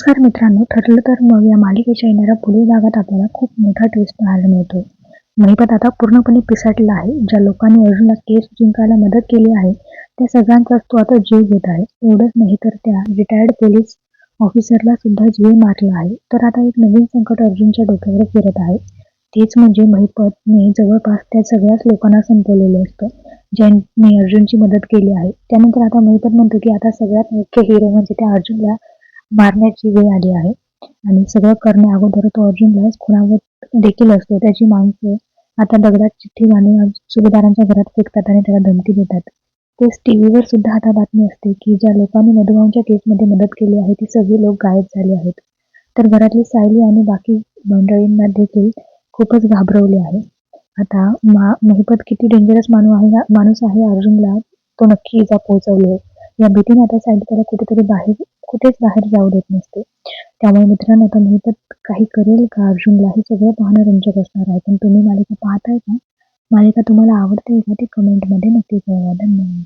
नमस्कार मित्रांनो ठरलं तर मग या मालिकेच्या येणाऱ्या पुढील भागात आपल्याला खूप मोठा ट्विस्ट पाहायला मिळतो. महिपत आता पूर्णपणे पिसाटला आहे. ज्या लोकांनी अर्जुनला केस जिंकायला मदत केली आहे त्या सगळ्यांचाच तो आता जीव घेत आहे. एवढंच नाही तर त्या रिटायर्ड पोलीस ऑफिसरला सुद्धा जीव मारला आहे. तर आता एक नवीन संकट अर्जुनच्या डोक्यावर फिरत आहे. तेच म्हणजे महिपतने जवळपास त्या सगळ्याच लोकांना संपवलेलं असतं ज्यांनी अर्जुनची मदत केली आहे. त्यानंतर आता महिपत म्हणतो की आता सगळ्यात मुख्य हिरो म्हणजे त्या अर्जुनला मारण्याची वेळ आली आहे. आणि सगळं करण्या अगोदर तो अर्जुनला खुणावत देखील असतो. त्याची माणसे आता दगडात चिठ्ठी बांधून सुभेदारांच्या घरात फेकतात आणि त्याला धमकी देतात. तेच टीव्हीवर सुद्धा आता बातमी असते की ज्या लोकांनी मधुभाऊंच्या केसमध्ये मदत केली आहे ती सगळी लोक गायब झाले आहेत. तर घरातली सायली आणि बाकी मंडळींना देखील खूपच घाबरवले आहे. आता मा महिपत किती डेंजरस माणूस आहे माणूस आहे अर्जुनला तो नक्की इजा पोहोचवले या भीतीने आता सायली त्याला कुठेतरी बाहेर कुठेच बाहेर जाऊ देत नसते. त्यामुळे मित्रांनो आता मी तर काही करेल का अर्जुनला हे सगळं पाहणं रंजक असणार आहे. पण तुम्ही मालिका पाहताय का? मालिका तुम्हाला आवडते का? ते कमेंटमध्ये नक्की कळवा. धन्यवाद.